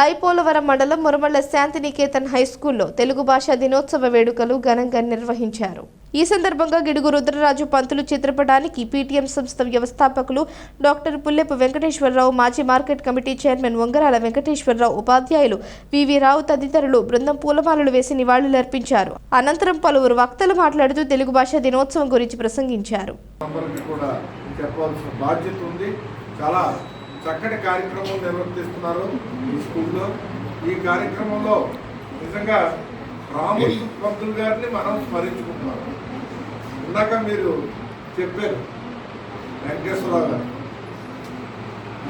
ఐపోలవరం మండలం మురమళ్ళ శాంతినికేతన్ హై స్కూల్లో తెలుగు భాషా దినోత్సవ వేడుకలు ఘనంగా నిర్వహించారు. ఈ సందర్భంగా గిడుగు రుద్రరాజు పంతులు చిత్రపటానికి పీటీఎం సంస్థ వ్యవస్థాపకులు డాక్టర్ పుల్లెపు వెంకటేశ్వరరావు మాజీ market committee chairman Vangarala Venkateswararao ఉపాధ్యాయులు వివి రావు తదితరులు బృందం పూలమాలలు వేసి నివాళులర్పించారు. అనంతరం పలువురు వక్తలు మాట్లాడుతూ తెలుగు భాష దినోత్సవం గురించి ప్రసంగించారు. చాలా చక్కటి కార్యక్రమం నిర్వర్తిస్తున్నారు ఈ స్కూల్లో. ఈ కార్యక్రమంలో నిజంగా రాముడు పంతులు గారిని మనం స్మరించుకుంటున్నాం. ఇందాక మీరు చెప్పారు వెంకటేశ్వరరావు గారు.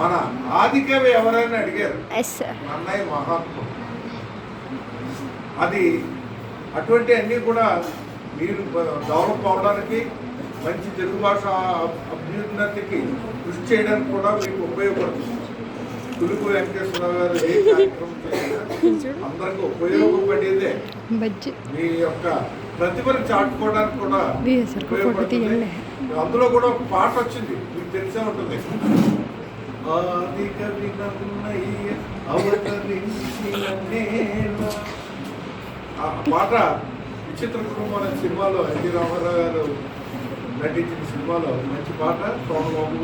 మన ఆదికవి ఎవరైనా అడిగారు ఎస్ సార్ అన్నయ్య మహాత్ముడు. అది అటువంటి అన్నీ కూడా మీరు డెవలప్ అవడానికి మంచి తెలుగు భాష అభ్యున్నతికి కృషి చేయడానికి కూడా మీకు ఉపయోగపడుతుంది. తెలుగు వెంకటేశ్వరరావు గారు ఏ కార్యక్రమం అందరికీ ఉపయోగపడేదే. మీ యొక్క ప్రతిభను చాటుకోవడానికి కూడా తీయండి. అందులో కూడా ఒక పాట వచ్చింది మీకు తెలిసే ఉంటుంది. ఆది కవి నన్నయ్య అవతరించిన నేల. ఆ పాట విచిత్ర కుటుంబం అనే సినిమాలో ఎన్టీ రామారావు గారు నటించిన సినిమాలో మంచి పాట సోమబాబు.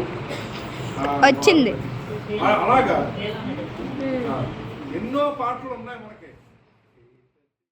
వచ్చింది. అలాగా? ఎన్నో పాటలు ఉన్నాయి మనకి.